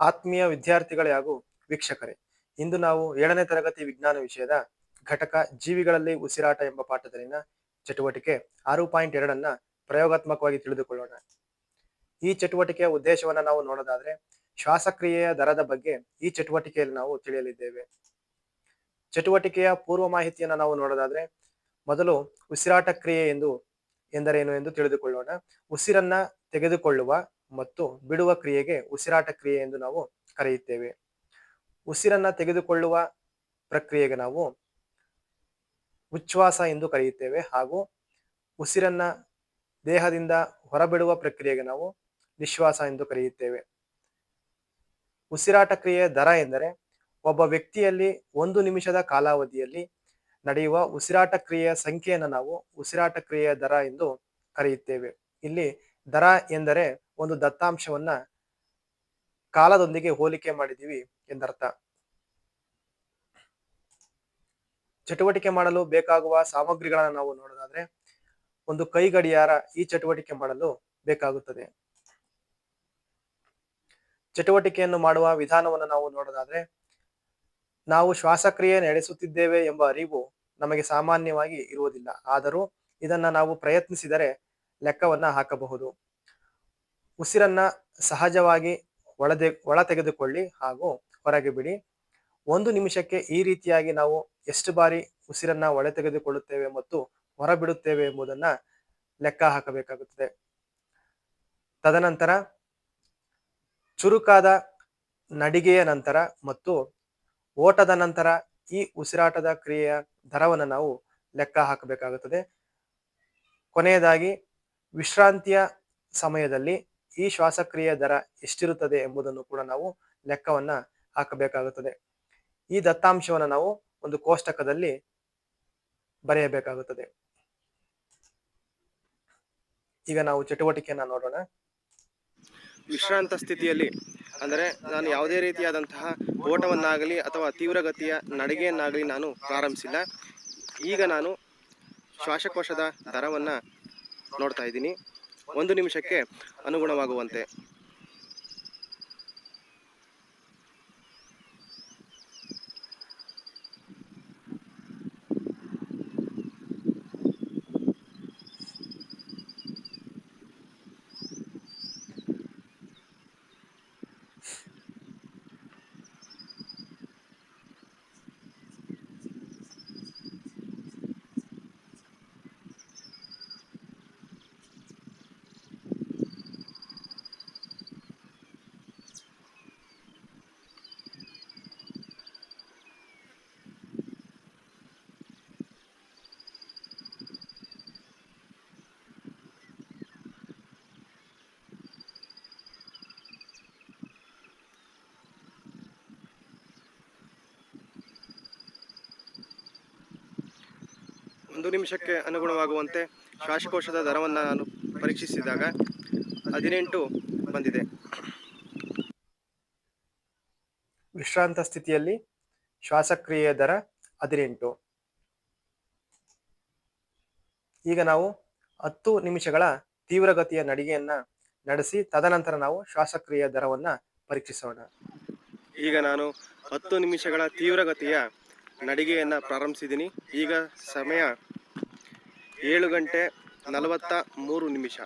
ಆತ್ಮೀಯ ವಿದ್ಯಾರ್ಥಿಗಳೇ ಹಾಗೂ ವೀಕ್ಷಕರೇ, ಇಂದು ನಾವು ಏಳನೇ ತರಗತಿ ವಿಜ್ಞಾನ ವಿಷಯದ ಘಟಕ ಜೀವಿಗಳಲ್ಲಿ ಉಸಿರಾಟ ಎಂಬ ಪಾಠದಲ್ಲಿನ ಚಟುವಟಿಕೆ ಆರು ಪಾಯಿಂಟ್ ಎರಡನ್ನ ಪ್ರಯೋಗಾತ್ಮಕವಾಗಿ ತಿಳಿದುಕೊಳ್ಳೋಣ. ಈ ಚಟುವಟಿಕೆಯ ಉದ್ದೇಶವನ್ನ ನಾವು ನೋಡೋದಾದ್ರೆ, ಶ್ವಾಸಕ್ರಿಯೆಯ ದರದ ಬಗ್ಗೆ ಈ ಚಟುವಟಿಕೆಯಲ್ಲಿ ನಾವು ತಿಳಿಯಲಿದ್ದೇವೆ. ಚಟುವಟಿಕೆಯ ಪೂರ್ವ ಮಾಹಿತಿಯನ್ನ ನಾವು ನೋಡೋದಾದ್ರೆ, ಮೊದಲು ಉಸಿರಾಟ ಕ್ರಿಯೆ ಎಂದು ಎಂದರೇನು ಎಂದು ತಿಳಿದುಕೊಳ್ಳೋಣ. ಉಸಿರನ್ನ ತೆಗೆದುಕೊಳ್ಳುವ ಮತ್ತು ಬಿಡುವ ಕ್ರಿಯೆಗೆ ಉಸಿರಾಟ ಕ್ರಿಯೆ ಎಂದು ನಾವು ಕರೆಯುತ್ತೇವೆ. ಉಸಿರನ್ನ ತೆಗೆದುಕೊಳ್ಳುವ ಪ್ರಕ್ರಿಯೆಗೆ ನಾವು ಉಚ್ಛ್ವಾಸ ಎಂದು ಕರೆಯುತ್ತೇವೆ ಹಾಗೂ ಉಸಿರನ್ನ ದೇಹದಿಂದ ಹೊರಬಿಡುವ ಪ್ರಕ್ರಿಯೆಗೆ ನಾವು ನಿಶ್ವಾಸ ಎಂದು ಕರೆಯುತ್ತೇವೆ. ಉಸಿರಾಟ ಕ್ರಿಯೆಯ ದರ ಎಂದರೆ ಒಬ್ಬ ವ್ಯಕ್ತಿಯಲ್ಲಿ ಒಂದು ನಿಮಿಷದ ಕಾಲಾವಧಿಯಲ್ಲಿ ನಡೆಯುವ ಉಸಿರಾಟ ಕ್ರಿಯೆಯ ಸಂಖ್ಯೆಯನ್ನು ನಾವು ಉಸಿರಾಟ ಕ್ರಿಯೆಯ ದರ ಎಂದು ಕರೆಯುತ್ತೇವೆ. ಇಲ್ಲಿ ದರ ಎಂದರೆ ಒಂದು ದತ್ತಾಂಶವನ್ನ ಕಾಲದೊಂದಿಗೆ ಹೋಲಿಕೆ ಮಾಡಿದ್ದೀವಿ ಎಂದರ್ಥ. ಚಟುವಟಿಕೆ ಮಾಡಲು ಬೇಕಾಗುವ ಸಾಮಗ್ರಿಗಳನ್ನು ನಾವು ನೋಡೋದಾದ್ರೆ ಒಂದು ಕೈ ಗಡಿಯಾರ ಈ ಚಟುವಟಿಕೆ ಮಾಡಲು ಬೇಕಾಗುತ್ತದೆ. ಚಟುವಟಿಕೆಯನ್ನು ಮಾಡುವ ವಿಧಾನವನ್ನು ನಾವು ನೋಡೋದಾದ್ರೆ ನಾವು ಶ್ವಾಸಕ್ರಿಯೆ ನಡೆಸುತ್ತಿದ್ದೇವೆ ಎಂಬ ಅರಿವು ನಮಗೆ ಸಾಮಾನ್ಯವಾಗಿ ಇರುವುದಿಲ್ಲ. ಆದರೂ ಇದನ್ನ ನಾವು ಪ್ರಯತ್ನಿಸಿದರೆ ಲೆಕ್ಕವನ್ನ ಹಾಕಬಹುದು. ಉಸಿರನ್ನ ಸಹಜವಾಗಿ ಒಳದೆ, ಒಳ ತೆಗೆದುಕೊಳ್ಳಿ ಹಾಗೂ ಹೊರಗೆ ಬಿಡಿ. ಒಂದು ನಿಮಿಷಕ್ಕೆ ಈ ರೀತಿಯಾಗಿ ನಾವು ಎಷ್ಟು ಬಾರಿ ಉಸಿರನ್ನ ಒಳ ತೆಗೆದುಕೊಳ್ಳುತ್ತೇವೆ ಮತ್ತು ಹೊರಬಿಡುತ್ತೇವೆ ಎಂಬುದನ್ನ ಲೆಕ್ಕ ಹಾಕಬೇಕಾಗುತ್ತದೆ. ತದನಂತರ ಚುರುಕಾದ ನಡಿಗೆಯ ನಂತರ ಮತ್ತು ಓಟದ ನಂತರ ಈ ಉಸಿರಾಟದ ಕ್ರಿಯೆಯ ದರವನ್ನು ನಾವು ಲೆಕ್ಕ ಹಾಕಬೇಕಾಗುತ್ತದೆ. ಕೊನೆಯದಾಗಿ ವಿಶ್ರಾಂತಿಯ ಸಮಯದಲ್ಲಿ ಈ ಶ್ವಾಸಕ್ರಿಯೆಯ ದರ ಎಷ್ಟಿರುತ್ತದೆ ಎಂಬುದನ್ನು ಕೂಡ ನಾವು ಲೆಕ್ಕವನ್ನ ಹಾಕಬೇಕಾಗುತ್ತದೆ. ಈ ದತ್ತಾಂಶವನ್ನು ನಾವು ಒಂದು ಕೋಷ್ಟಕದಲ್ಲಿ ಬರೆಯಬೇಕಾಗುತ್ತದೆ. ಈಗ ನಾವು ಚಟುವಟಿಕೆಯನ್ನ ನೋಡೋಣ. ವಿಶ್ರಾಂತ ಸ್ಥಿತಿಯಲ್ಲಿ ಅಂದರೆ ನಾನು ಯಾವುದೇ ರೀತಿಯಾದಂತಹ ಓಟವನ್ನಾಗಲಿ ಅಥವಾ ತೀವ್ರಗತಿಯ ನಡಿಗೆಯನ್ನಾಗಲಿ ನಾನು ಪ್ರಾರಂಭಿಸಿಲ್ಲ. ಈಗ ನಾನು ಶ್ವಾಸಕೋಶದ ದರವನ್ನು ನೋಡ್ತಾ ಇದ್ದೀನಿ. ಒಂದು ನಿಮಿಷಕ್ಕೆ ಅನುಗುಣವಾಗುವಂತೆ. ಒಂದು ನಿಮಿಷಕ್ಕೆ ಅನುಗುಣವಾಗುವಂತೆ ಶ್ವಾಸಕೋಶದ ದರವನ್ನು ನಾನು ಪರೀಕ್ಷಿಸಿದಾಗ ಹದಿನೆಂಟು ಬಂದಿದೆ. ವಿಶ್ರಾಂತ ಸ್ಥಿತಿಯಲ್ಲಿ ಶ್ವಾಸಕ್ರಿಯೆಯ ದರ ಹದಿನೆಂಟು. ಈಗ ನಾವು ಹತ್ತು ನಿಮಿಷಗಳ ತೀವ್ರಗತಿಯ ನಡಿಗೆಯನ್ನ ನಡೆಸಿ ತದನಂತರ ನಾವು ಶ್ವಾಸಕ್ರಿಯೆಯ ದರವನ್ನ ಪರೀಕ್ಷಿಸೋಣ. ಈಗ ನಾನು ಹತ್ತು ನಿಮಿಷಗಳ ತೀವ್ರಗತಿಯ ನಡಿಗೆಯನ್ನ ಪ್ರಾರಂಭಿಸಿದ್ದೀನಿ. ಈಗ ಸಮಯ ಏಳು ಗಂಟೆ ನಲವತ್ತ ಮೂರು ನಿಮಿಷ.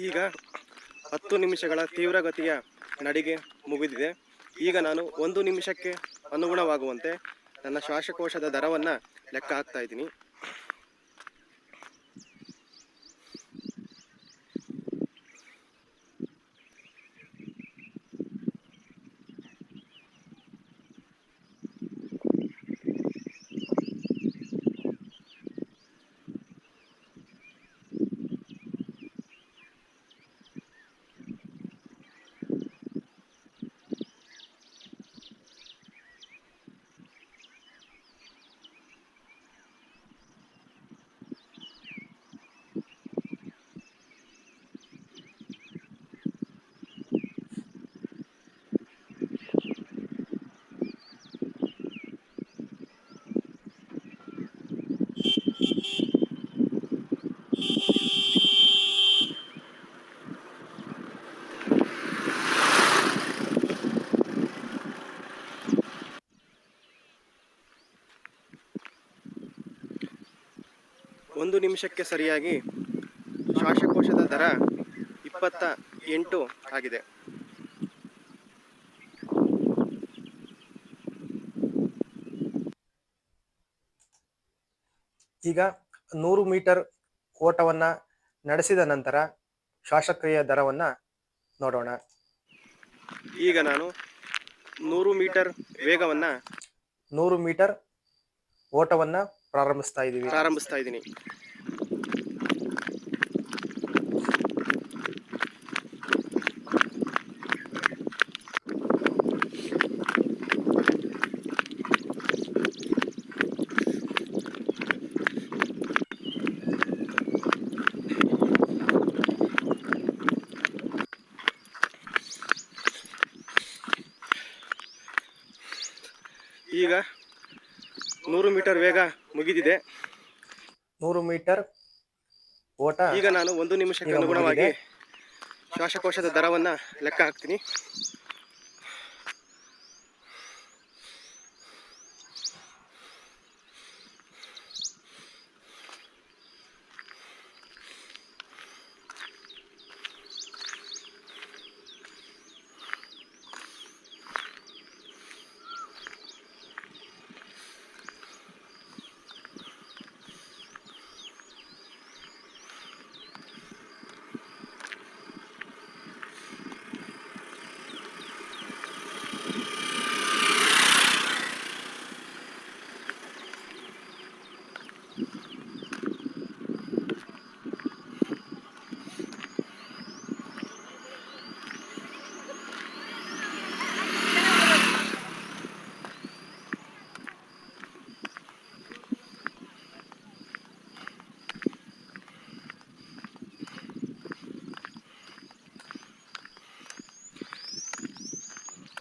ಈಗ ಹತ್ತು ನಿಮಿಷಗಳ ತೀವ್ರಗತಿಯ ನಡಿಗೆ ಮುಗಿದಿದೆ. ಈಗ ನಾನು ಒಂದು ನಿಮಿಷಕ್ಕೆ ಅನುಗುಣವಾಗುವಂತೆ ನನ್ನ ಶ್ವಾಸಕೋಶದ ದರವನ್ನು ಲೆಕ್ಕ ಹಾಕ್ತಾ ಇದ್ದೀನಿ ಒಂದು ನಿಮಿಷಕ್ಕೆ ಸರಿಯಾಗಿ ಶ್ವಾಸಕೋಶದ ದರ ಇಪ್ಪತ್ತ ಎಂಟು ಆಗಿದೆ. ಈಗ ನೂರು ಮೀಟರ್ ಓಟವನ್ನ ನಡೆಸಿದ ನಂತರ ಶ್ವಾಸಕ್ರಿಯೆಯ ದರವನ್ನ ನೋಡೋಣ. ಈಗ ನಾನು ನೂರು ಮೀಟರ್ ವೇಗವನ್ನ ನೂರು ಮೀಟರ್ ಓಟವನ್ನ ಪ್ರಾರಂಭಿಸ್ತಾ ಇದ್ದೀವಿ. ಪ್ರಾರಂಭಿಸ್ತಾ ಇದ್ದೀನಿ ಈಗ ನೂರು ಮೀಟರ್ ವೇಗ ಮುಗಿದಿದೆ. ನೂರು ಮೀಟರ್ ಓಟ ಈಗ ನಾನು ಒಂದು ನಿಮಿಷಕ್ಕೆ ಅನುಗುಣವಾಗಿ ಶ್ವಾಸಕೋಶದ ದರವನ್ನ ಲೆಕ್ಕ ಹಾಕ್ತೀನಿ.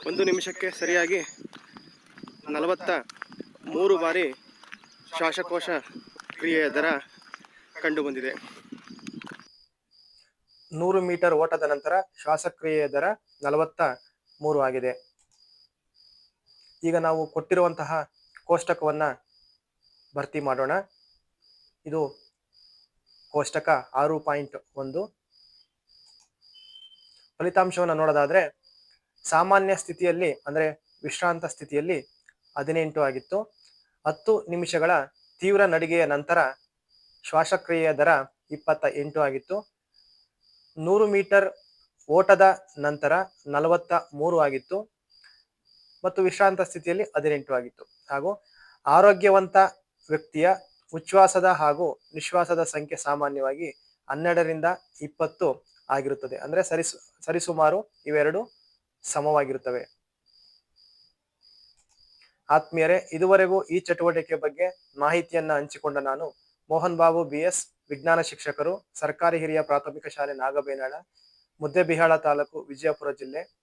ಒಂದು ನಿಮಿಷಕ್ಕೆ ಸರಿಯಾಗಿ ನಲವತ್ತ ಮೂರು ಬಾರಿ ಶ್ವಾಸಕೋಶ ಕ್ರಿಯೆಯ ದರ ಕಂಡು ಬಂದಿದೆ ನೂರು ಮೀಟರ್ ಓಟದ ನಂತರ ಶ್ವಾಸಕ್ರಿಯೆಯ ದರ ನಲವತ್ತ ಮೂರು ಆಗಿದೆ. ಈಗ ನಾವು ಕೊಟ್ಟಿರುವಂತಹ ಕೋಷ್ಟಕವನ್ನ ಭರ್ತಿ ಮಾಡೋಣ. ಇದು ಕೋಷ್ಟಕ ಆರು ಪಾಯಿಂಟ್ ಒಂದು. ಫಲಿತಾಂಶವನ್ನು ನೋಡೋದಾದ್ರೆ ಸಾಮಾನ್ಯ ಸ್ಥಿತಿಯಲ್ಲಿ, ಅಂದರೆ ವಿಶ್ರಾಂತ ಸ್ಥಿತಿಯಲ್ಲಿ ಹದಿನೆಂಟು ಆಗಿತ್ತು. ಹತ್ತು ನಿಮಿಷಗಳ ತೀವ್ರ ನಡಿಗೆಯ ನಂತರ ಶ್ವಾಸಕ್ರಿಯೆಯ ದರ ಇಪ್ಪತ್ತ ಎಂಟು ಆಗಿತ್ತು. ನೂರು ಮೀಟರ್ ಓಟದ ನಂತರ ನಲವತ್ತ ಮೂರು ಆಗಿತ್ತು. ಮತ್ತು ವಿಶ್ರಾಂತ ಸ್ಥಿತಿಯಲ್ಲಿ ಹದಿನೆಂಟು ಆಗಿತ್ತು. ಹಾಗೂ ಆರೋಗ್ಯವಂತ ವ್ಯಕ್ತಿಯ ಉಚ್ಛ್ವಾಸದ ಹಾಗೂ ನಿಶ್ವಾಸದ ಸಂಖ್ಯೆ ಸಾಮಾನ್ಯವಾಗಿ ಹನ್ನೆರಡರಿಂದ ಇಪ್ಪತ್ತು ಆಗಿರುತ್ತದೆ. ಅಂದರೆ ಸರಿಸು, ಸರಿಸುಮಾರು ಇವೆರಡು ಸಮವಾಗಿರುತ್ತವೆ. ಆತ್ಮೀಯರೇ, ಇದುವರೆಗೂ ಈ ಚಟುವಟಿಕೆ ಬಗ್ಗೆ ಮಾಹಿತಿಯನ್ನ ಹಂಚಿಕೊಂಡ ನಾನು ಮೋಹನ್ ಬಾಬು ಬಿ ಎಸ್ ವಿಜ್ಞಾನ ಶಿಕ್ಷಕರು, ಸರ್ಕಾರಿ ಹಿರಿಯ ಪ್ರಾಥಮಿಕ ಶಾಲೆ ನಾಗಬೇನಾಳ ಮುದ್ದೆಬಿಹಾಳ ತಾಲೂಕು ವಿಜಯಪುರ ಜಿಲ್ಲೆ.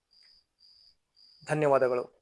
ಧನ್ಯವಾದಗಳು.